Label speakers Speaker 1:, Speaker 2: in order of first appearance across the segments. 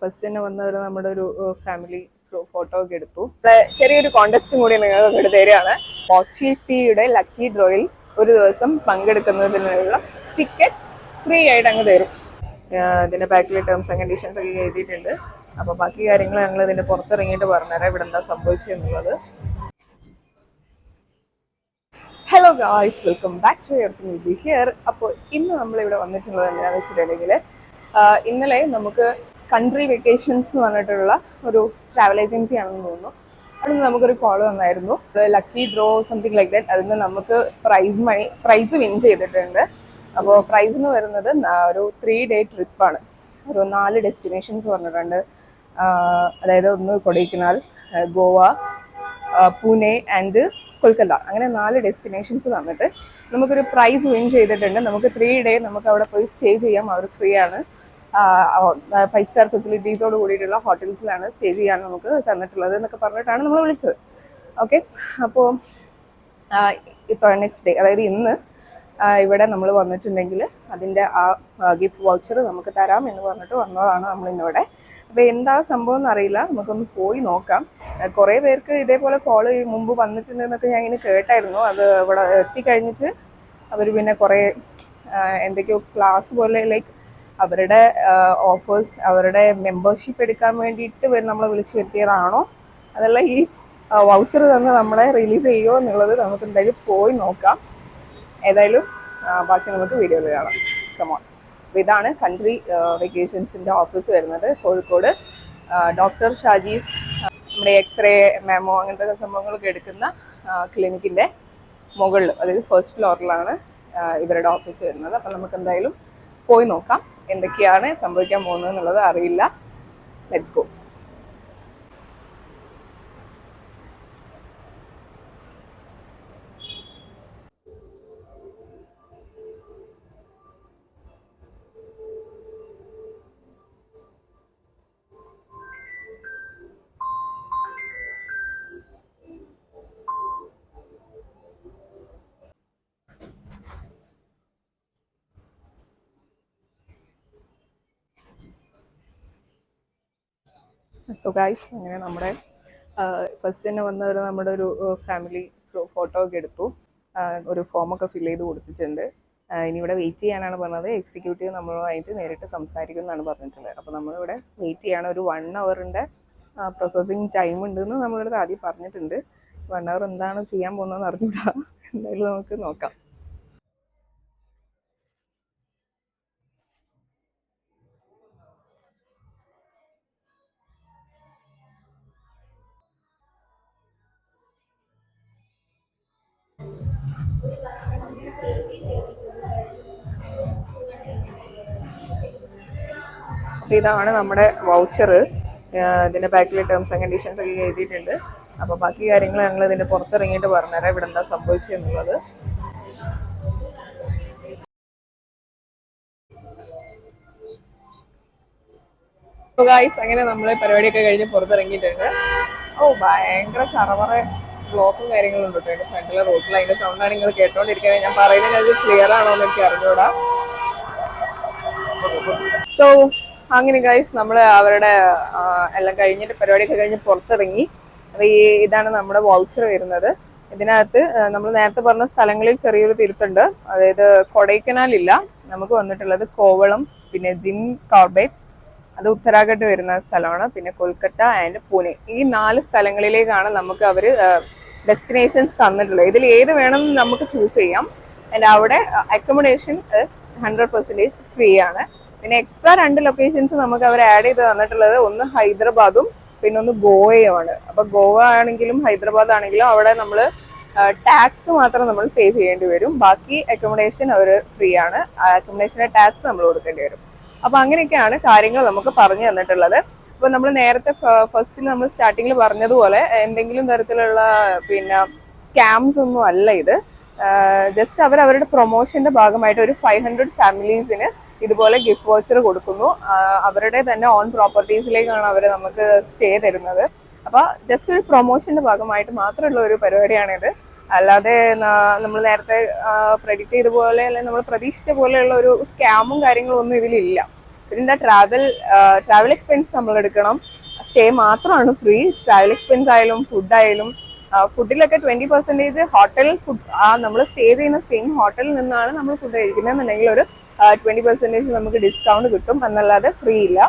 Speaker 1: First തന്നെ വന്നവർ നമ്മുടെ ഒരു ഫാമിലി ഫോട്ടോ ഒക്കെ എടുത്തു. ചെറിയൊരു കോണ്ടസ്റ്റും കൂടി നിങ്ങൾക്ക് തരികയാണ്. മോച്ചി ടീയുടെ ലക്കി ഡ്രോയിൽ ഒരു ദിവസം പങ്കെടുക്കുന്നതിനുള്ള ടിക്കറ്റ് ഫ്രീ ആയിട്ട് അങ്ങ് തരും. ഇതിന്റെ ബാക്കിലെ ടേംസ് ആൻഡ് കണ്ടീഷൻസ് ഒക്കെ എഴുതിയിട്ടുണ്ട്. അപ്പോൾ ബാക്കി കാര്യങ്ങൾ ഞങ്ങൾ ഇതിന്റെ പുറത്തിറങ്ങിയിട്ട് പറഞ്ഞുതരാം. ഇവിടെ എന്താ സംഭവിച്ചെന്നുള്ളത് hello guys welcome back to your B here അപ്പോൾ ഇന്ന് നമ്മളിവിടെ വന്നിട്ടുള്ളത് എന്താണെന്ന് വെച്ചിട്ടുണ്ടെങ്കിൽ ഇന്നലെ നമുക്ക് കൺട്രി വെക്കേഷൻസ് എന്ന് പറഞ്ഞിട്ടുള്ള ഒരു ട്രാവൽ ഏജൻസി ആണെന്ന് തോന്നുന്നു. അവിടെ നിന്ന് നമുക്കൊരു കോൾ വന്നായിരുന്നു. Lucky draw something like that അതിന് നമുക്ക് പ്രൈസ് മണി പ്രൈസ് വിൻ ചെയ്തിട്ടുണ്ട്. അപ്പോൾ പ്രൈസ് എന്ന് വരുന്നത് ഒരു ത്രീ ഡേ ട്രിപ്പാണ് ഒരു നാല് ഡെസ്റ്റിനേഷൻസ് പറഞ്ഞിട്ടുണ്ട്. അതായത് ഒന്ന് കൊടൈക്കനാൽ ഗോവ പൂനെ ആൻഡ് കൊൽക്കത്ത. അങ്ങനെ നാല് ഡെസ്റ്റിനേഷൻസ് വന്നിട്ട് നമുക്കൊരു പ്രൈസ് വിൻ ചെയ്തിട്ടുണ്ട്. നമുക്ക് ത്രീ ഡേ നമുക്ക് അവിടെ പോയി സ്റ്റേ ചെയ്യാം. അവർ ഫ്രീ ആണ്. ഫൈവ് സ്റ്റാർ ഫെസിലിറ്റീസോട് കൂടിയിട്ടുള്ള ഹോട്ടൽസിലാണ് സ്റ്റേ ചെയ്യാൻ നമുക്ക് തന്നിട്ടുള്ളത് എന്നൊക്കെ പറഞ്ഞിട്ടാണ് നമ്മൾ വിളിച്ചത്. ഓക്കെ അപ്പോൾ ഇപ്പോൾ നെക്സ്റ്റ് ഡേ അതായത് ഇന്ന് ഇവിടെ നമ്മൾ വന്നിട്ടുണ്ടെങ്കിൽ അതിന്റെ ആ ഗിഫ്റ്റ് വൗച്ചർ നമുക്ക് തരാം എന്ന് പറഞ്ഞിട്ട് വന്നതാണ് നമ്മൾ ഇന്നിവിടെ. അപ്പോൾ എന്താ സംഭവം എന്നറിയില്ല നമുക്കൊന്ന് പോയി നോക്കാം. കുറേ പേർക്ക് ഇതേപോലെ കോൾ മുമ്പ് വന്നിട്ടുണ്ടെന്നൊക്കെ ഞാൻ ഇങ്ങനെ കേട്ടായിരുന്നു. അത് ഇവിടെ എത്തിക്കഴിഞ്ഞിട്ട് അവർ പിന്നെ കുറേ എന്തൊക്കെയോ ക്ലാസ് പോലെ ലൈക്ക് അവരുടെ ഓഫേഴ്സ് അവരുടെ മെമ്പർഷിപ്പ് എടുക്കാൻ വേണ്ടിയിട്ട് നമ്മളെ വിളിച്ചു വരുത്തിയതാണോ? അതല്ല ഈ വൗച്ചർ തന്നെ നമ്മളെ റിലീസ് ചെയ്യുമോ എന്നുള്ളത് നമുക്ക് എന്തായാലും പോയി നോക്കാം. ഏതായാലും ബാക്കി നമുക്ക് വീഡിയോയിൽ കാണാം. കമോൺ അപ്പോൾ ഇതാണ് കൺട്രി വെക്കേഷൻസിന്റെ ഓഫീസ് വരുന്നത്. കോഴിക്കോട് ഡോക്ടർ ഷാജീസ് നമ്മുടെ എക്സ്റേ മെമോ അങ്ങനത്തെ സംഭവങ്ങളൊക്കെ എടുക്കുന്ന ക്ലിനിക്കിന്റെ മുകളിൽ അതായത് ഫസ്റ്റ് ഫ്ലോറിലാണ് ഇവരുടെ ഓഫീസ് വരുന്നത്. അപ്പം നമുക്ക് എന്തായാലും പോയി നോക്കാം. എന്തൊക്കെയാണ് സംഭവിക്കാൻ പോകുന്നത് എന്നുള്ളത് അറിയില്ല. ലെറ്റ്സ് ഗോ സോ ഗൈസ് അങ്ങനെ നമ്മുടെ ഫസ്റ്റ് തന്നെ വന്നവർ നമ്മുടെ ഒരു ഫാമിലി ഫോട്ടോ ഒക്കെ എടുത്തു. ഒരു ഫോമൊക്കെ ഫില്ല് ചെയ്ത് കൊടുത്തിട്ടുണ്ട്. ഇനി ഇവിടെ വെയിറ്റ് ചെയ്യാനാണ് പറഞ്ഞത്. എക്സിക്യൂട്ടീവ് നമ്മളുമായിട്ട് നേരിട്ട് സംസാരിക്കും എന്നാണ് പറഞ്ഞിട്ടുള്ളത്. അപ്പോൾ നമ്മളിവിടെ വെയിറ്റ് ചെയ്യണം. ഒരു വൺ അവറിന്റെ പ്രോസസ്സിങ് ടൈം ഉണ്ടെന്ന് നമ്മളിവിടെ ആദ്യം പറഞ്ഞിട്ടുണ്ട്. വൺ അവർ എന്താണ് ചെയ്യാൻ പോകുന്നതെന്ന് അറിഞ്ഞൂടാ എന്തായാലും നമുക്ക് നോക്കാം. അപ്പോൾ ഇതാണ് നമ്മുടെ വൗച്ചർ ഇതിന്റെ ബാക്കിലെ ടേംസ് ആൻഡ് കണ്ടീഷൻസ് ഒക്കെ എഴുതിയിട്ടുണ്ട്. അപ്പോൾ ബാക്കി കാര്യങ്ങൾ ഞങ്ങൾ ഇതിന്റെ പുറത്തിറങ്ങിയിട്ട് പറഞ്ഞുതരാം. ഇവിടെ എന്താ സംഭവിച്ചെന്നുള്ളത് ഗായ്സ് അങ്ങനെ നമ്മൾ പരിപാടിയൊക്കെ കഴിഞ്ഞ് പുറത്തിറങ്ങിയിട്ടുണ്ട്. ഓ ഭയങ്കര ചറവറ ബ്ലോക്കും കാര്യങ്ങളും ഉണ്ട് കേട്ടോ. എന്റെ ഫ്രണ്ടിലെ റോട്ടിൽ അതിന്റെ സൗണ്ടാണ് നിങ്ങൾ കേട്ടോണ്ടിരിക്കുന്നത്. ഞാൻ പറയുന്നത് ക്ലിയർ ആണോ എന്ന് അറിഞ്ഞൂടാ. സോ അങ്ങനെ ഗൈസ് നമ്മൾ അവരുടെ എല്ലാം കഴിഞ്ഞിട്ട് പരിപാടിയൊക്കെ കഴിഞ്ഞ് പുറത്തിറങ്ങി. അപ്പൊ ഈ ഇതാണ് നമ്മുടെ വൗച്ചർ വരുന്നത്. ഇതിനകത്ത് നമ്മൾ നേരത്തെ പറഞ്ഞ സ്ഥലങ്ങളിൽ ചെറിയൊരു തിരുത്തുണ്ട്. അതായത് കൊടൈക്കനാലില്ല. നമുക്ക് വന്നിട്ടുള്ളത് കോവളം പിന്നെ ജിം കോർബേറ്റ് അത് ഉത്തരാഖണ്ഡ് വരുന്ന സ്ഥലമാണ്. പിന്നെ കൊൽക്കത്ത ആൻഡ് പൂനെ. ഈ നാല് സ്ഥലങ്ങളിലേക്കാണ് നമുക്ക് അവർ ഡെസ്റ്റിനേഷൻസ് തന്നിട്ടുള്ളത്. ഇതിൽ ഏത് വേണം നമുക്ക് ചൂസ് ചെയ്യാം. ആൻഡ് അവിടെ അക്കോമഡേഷൻ ഹൺഡ്രഡ് പെർസെന്റേജ് ഫ്രീ ആണ്. പിന്നെ എക്സ്ട്രാ രണ്ട് ലൊക്കേഷൻസ് നമുക്ക് അവർ ആഡ് ചെയ്ത് തന്നിട്ടുള്ളത് ഒന്ന് ഹൈദരാബാദും പിന്നെ ഒന്ന് ഗോവയുമാണ്. അപ്പൊ ഗോവ ആണെങ്കിലും ഹൈദരാബാദ് ആണെങ്കിലും അവിടെ നമ്മൾ ടാക്സ് മാത്രം നമ്മൾ പേ ചെയ്യേണ്ടി വരും. ബാക്കി അക്കോമഡേഷൻ അവർ ഫ്രീ ആണ്. അക്കോമഡേഷന്റെ ടാക്സ് നമ്മൾ കൊടുക്കേണ്ടി വരും. അപ്പൊ അങ്ങനെയൊക്കെയാണ് കാര്യങ്ങൾ നമുക്ക് പറഞ്ഞു തന്നിട്ടുള്ളത്. അപ്പൊ നമ്മൾ നേരത്തെ ഫസ്റ്റിൽ നമ്മൾ സ്റ്റാർട്ടിങ്ങിൽ പറഞ്ഞതുപോലെ എന്തെങ്കിലും തരത്തിലുള്ള പിന്നെ സ്കാംസ് ഒന്നും അല്ല ഇത്. ജസ്റ്റ് അവർ അവരുടെ പ്രൊമോഷന്റെ ഭാഗമായിട്ട് ഒരു ഫൈവ് ഹൺഡ്രഡ് ഫാമിലീസിന് ഇതുപോലെ ഗിഫ്റ്റ് വോച്ചർ കൊടുക്കുന്നു. അവരുടെ തന്നെ ഓൺ പ്രോപ്പർട്ടീസിലേക്കാണ് അവർ നമുക്ക് സ്റ്റേ തരുന്നത്. അപ്പോൾ ജസ്റ്റ് ഒരു പ്രൊമോഷന്റെ ഭാഗമായിട്ട് മാത്രമുള്ള ഒരു പരിപാടിയാണിത്. അല്ലാതെ നമ്മൾ നേരത്തെ പ്രെഡിക്റ്റ് ചെയ്ത പോലെ അല്ലെങ്കിൽ നമ്മൾ പ്രതീക്ഷിച്ച പോലെയുള്ള ഒരു സ്കാമും കാര്യങ്ങളും ഒന്നും ഇതിലില്ല. പിന്നെ ട്രാവൽ ട്രാവൽ എക്സ്പെൻസ് നമ്മൾ എടുക്കണം. സ്റ്റേ മാത്രമാണ് ഫ്രീ ട്രാവൽ എക്സ്പെൻസ് ആയാലും ഫുഡ് ആയാലും ഫുഡിലൊക്കെ ട്വന്റി പെർസെന്റേജ് ഹോട്ടൽ ഫുഡ് ആ നമ്മൾ സ്റ്റേ ചെയ്യുന്ന സെയിം ഹോട്ടലിൽ നിന്നാണ് നമ്മൾ ഫുഡ് കഴിക്കുന്നതെന്നുണ്ടെങ്കിൽ ഒരു ട്വന്റി പെർസെന്റേജ് നമുക്ക് ഡിസ്കൗണ്ട് കിട്ടും. എന്നല്ലാതെ ഫ്രീ ഇല്ല.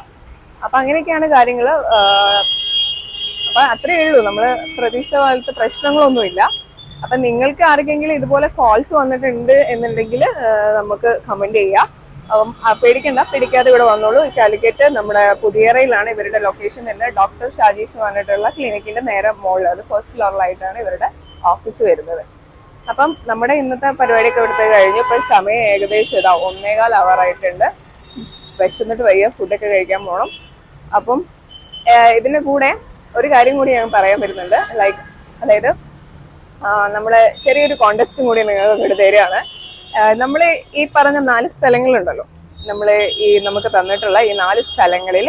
Speaker 1: അപ്പൊ അങ്ങനെയൊക്കെയാണ് കാര്യങ്ങൾ അപ്പൊ അത്രയേ ഉള്ളൂ. നമ്മൾ പ്രതീക്ഷ പോലത്തെ പ്രശ്നങ്ങളൊന്നുമില്ല. അപ്പൊ നിങ്ങൾക്ക് ആർക്കെങ്കിലും ഇതുപോലെ കോൾസ് വന്നിട്ടുണ്ട് എന്നുണ്ടെങ്കിൽ നമുക്ക് കമന്റ് ചെയ്യാം. അപ്പം പേടിക്കണ്ട. പേടിക്കാതെ ഇവിടെ വന്നോളൂ. കാലിക്കറ്റ് നമ്മുടെ പുതിയറയിലാണ് ഇവരുടെ ലൊക്കേഷൻ തന്നെ ഡോക്ടർ ഷാജീഷ് എന്ന് പറഞ്ഞിട്ടുള്ള ക്ലിനിക്കിന്റെ നേരെ മുകളിൽ അത് ഫസ്റ്റ് ഫ്ലോറിലായിട്ടാണ് ഇവരുടെ ഓഫീസ് വരുന്നത്. അപ്പം നമ്മുടെ ഇന്നത്തെ പരിപാടിയൊക്കെ ഇവിടുത്തെ കഴിഞ്ഞു. ഇപ്പോൾ സമയം ഏകദേശം ഇതാ ഒന്നേകാൽ അവറായിട്ടുണ്ട് വിശന്നിട്ട് വയ്യ ഫുഡൊക്കെ കഴിക്കാൻ പോകണം അപ്പം ഇതിന്റെ കൂടെ ഒരു കാര്യം കൂടി ഞാൻ പറയാൻ വരുന്നുണ്ട്. ലൈക്ക് അതായത് നമ്മുടെ ചെറിയൊരു കോണ്ടസ്റ്റും കൂടി നിങ്ങൾക്ക് ഇങ്ങോട്ട് തരികയാണ്. നമ്മൾ ഈ പറഞ്ഞ നാല് സ്ഥലങ്ങളുണ്ടല്ലോ. നമ്മൾ ഈ നമുക്ക് തന്നിട്ടുള്ള ഈ നാല് സ്ഥലങ്ങളിൽ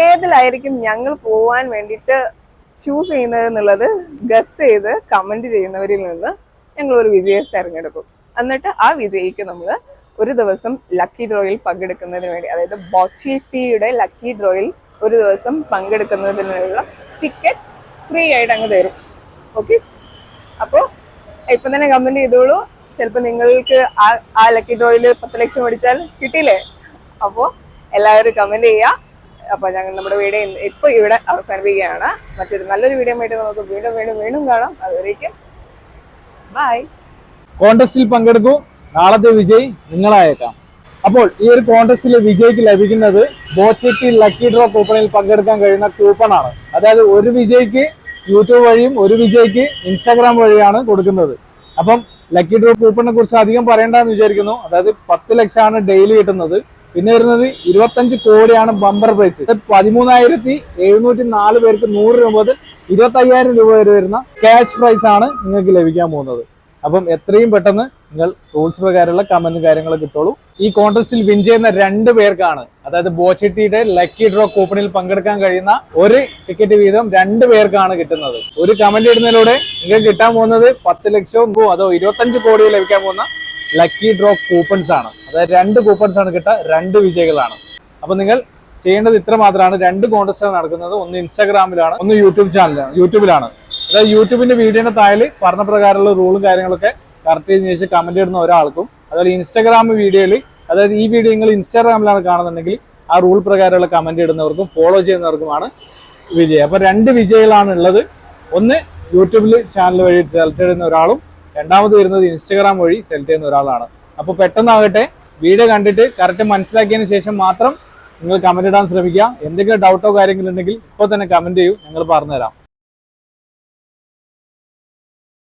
Speaker 1: ഏതിലായിരിക്കും ഞങ്ങൾ പോവാൻ വേണ്ടിയിട്ട് ചൂസ് ചെയ്യുന്നത് എന്നുള്ളത് ഗസ് ചെയ്ത് കമന്റ് ചെയ്യുന്നവരിൽ നിന്ന് ഞങ്ങൾ ഒരു വിജയെ തിരഞ്ഞെടുക്കും. എന്നിട്ട് ആ വിജയിക്ക് നമ്മൾ ഒരു ദിവസം ലക്കി ഡ്രോയിൽ പങ്കെടുക്കുന്നതിന് വേണ്ടി അതായത് ബോച്ചി ടീയുടെ ലക്കി ഡ്രോയിൽ ഒരു ദിവസം പങ്കെടുക്കുന്നതിനുള്ള ടിക്കറ്റ് ഫ്രീ ആയിട്ട് അങ്ങ് തരും. ഓക്കെ അപ്പോൾ ഇപ്പം തന്നെ കമന്റ് ചെയ്തോളൂ. ചിലപ്പോൾ നിങ്ങൾക്ക് ആ ആ ലക്കി ഡ്രോയിൽ പത്ത് ലക്ഷം മേടിച്ചാൽ കിട്ടിയില്ലേ? അപ്പോൾ എല്ലാവരും കമന്റ് ചെയ്യുക അപ്പോൾ ഞങ്ങൾ നമ്മുടെ വീഡിയോ ഇപ്പോൾ ഇപ്പൊ ഇവിടെ അവസാനിപ്പിക്കുകയാണ്. മറ്റൊരു നല്ലൊരു വീഡിയോ ആയിട്ട് നമുക്ക് വീണ്ടും വീണ്ടും വീണ്ടും കാണാം. അതുവരേക്കും ബൈ
Speaker 2: കോൺടെസ്റ്റിൽ പങ്കെടുക്കൂ. നാളത്തെ വിജയ് നിങ്ങളായേക്കാം. അപ്പോൾ ഈ ഒരു കോൺടെസ്റ്റിൽ വിജയിക്ക് ലഭിക്കുന്നത് ബോച്ചി ലക്കി ഡ്രോ കൂപ്പണിൽ പങ്കെടുക്കാൻ കഴിയുന്ന കൂപ്പൺ ആണ്. അതായത് ഒരു വിജയ്ക്ക് യൂട്യൂബ് വഴിയും ഒരു വിജയ്ക്ക് ഇൻസ്റ്റാഗ്രാം വഴിയാണ് കൊടുക്കുന്നത്. അപ്പം ലക്കി ഡ്രോ കൂപ്പണിനെ കുറിച്ച് അധികം പറയേണ്ടെന്ന് വിചാരിക്കുന്നു. അതായത് പത്ത് ലക്ഷമാണ് ഡെയിലി കിട്ടുന്നത്. പിന്നെ വരുന്നത് ഇരുപത്തഞ്ച് കോടിയാണ് ബമ്പർ പ്രൈസ് പതിമൂന്നായിരത്തി എഴുന്നൂറ്റി നാല് പേർക്ക് നൂറ് രൂപ ഇരുപത്തി അയ്യായിരം രൂപ വരെ വരുന്ന ക്യാഷ് പ്രൈസ് ആണ് നിങ്ങൾക്ക് ലഭിക്കാൻ പോകുന്നത്. അപ്പം എത്രയും പെട്ടെന്ന് നിങ്ങൾ റൂൾസ് പ്രകാരമുള്ള കമന്റ് കാര്യങ്ങൾ കിട്ടുള്ളൂ ഈ കോൺടെസ്റ്റിൽ വിൻ ചെയ്യുന്ന രണ്ട് പേർക്കാണ് അതായത് ബോച്ചിട്ടിയുടെ ലക്കി ഡ്രോ കൂപ്പണിൽ പങ്കെടുക്കാൻ കഴിയുന്ന ഒരു ടിക്കറ്റ് വീതം രണ്ട് പേർക്കാണ് കിട്ടുന്നത്. ഒരു കമന്റ് ഇടുന്നതിലൂടെ നിങ്ങൾക്ക് കിട്ടാൻ പോകുന്നത് പത്ത് ലക്ഷവും അതോ ഇരുപത്തഞ്ച് കോടിയോ ലഭിക്കാൻ പോകുന്ന ലക്കി ഡ്രോ കൂപ്പൺസ് ആണ്. അതായത് രണ്ട് കൂപ്പൺസ് ആണ് കിട്ടുക രണ്ട് വിജയികളാണ്. അപ്പൊ നിങ്ങൾ ചെയ്യേണ്ടത് ഇത്ര മാത്രമാണ്. രണ്ട് കോൺടെസ്റ്റാണ് നടക്കുന്നത്. ഒന്ന് ഇൻസ്റ്റാഗ്രാമിലാണ് ഒന്ന് യൂട്യൂബ് ചാനലാണ് യൂട്യൂബിലാണ്. അതായത് യൂട്യൂബിന്റെ വീഡിയോയുടെ താഴെ പറഞ്ഞ പ്രകാരമുള്ള റൂളും കാര്യങ്ങളൊക്കെ കറക്റ്റ് ചെയ്ത് ചോദിച്ച് കമന്റ് ഇടുന്ന ഒരാൾക്കും അതുപോലെ ഇൻസ്റ്റാഗ്രാം വീഡിയോയിൽ അതായത് ഈ വീഡിയോ നിങ്ങൾ ഇൻസ്റ്റാഗ്രാമിലാണ് കാണുന്നുണ്ടെങ്കിൽ ആ റൂൾ പ്രകാരമുള്ള കമന്റ് ഇടുന്നവർക്കും ഫോളോ ചെയ്യുന്നവർക്കുമാണ് വിജയം. അപ്പൊ രണ്ട് വിജയങ്ങളാണ് ഉള്ളത്. ഒന്ന് യൂട്യൂബിൽ ചാനൽ വഴി സെലക്ട് ചെയ്യുന്ന ഒരാളും രണ്ടാമത് വരുന്നത് ഇൻസ്റ്റാഗ്രാം വഴി സെലക്ട് ചെയ്യുന്ന ഒരാളാണ്. അപ്പോൾ പെട്ടെന്നാകട്ടെ വീഡിയോ കണ്ടിട്ട് കറക്റ്റ് മനസ്സിലാക്കിയതിന് ശേഷം മാത്രം നിങ്ങൾ കമന്റ് ഇടാൻ ശ്രമിക്കുക. എന്തെങ്കിലും ഡൗട്ടോ കാര്യങ്ങളുണ്ടെങ്കിൽ ഇപ്പോൾ തന്നെ കമന്റ് ചെയ്യൂ. ഞങ്ങൾ പറഞ്ഞുതരാം.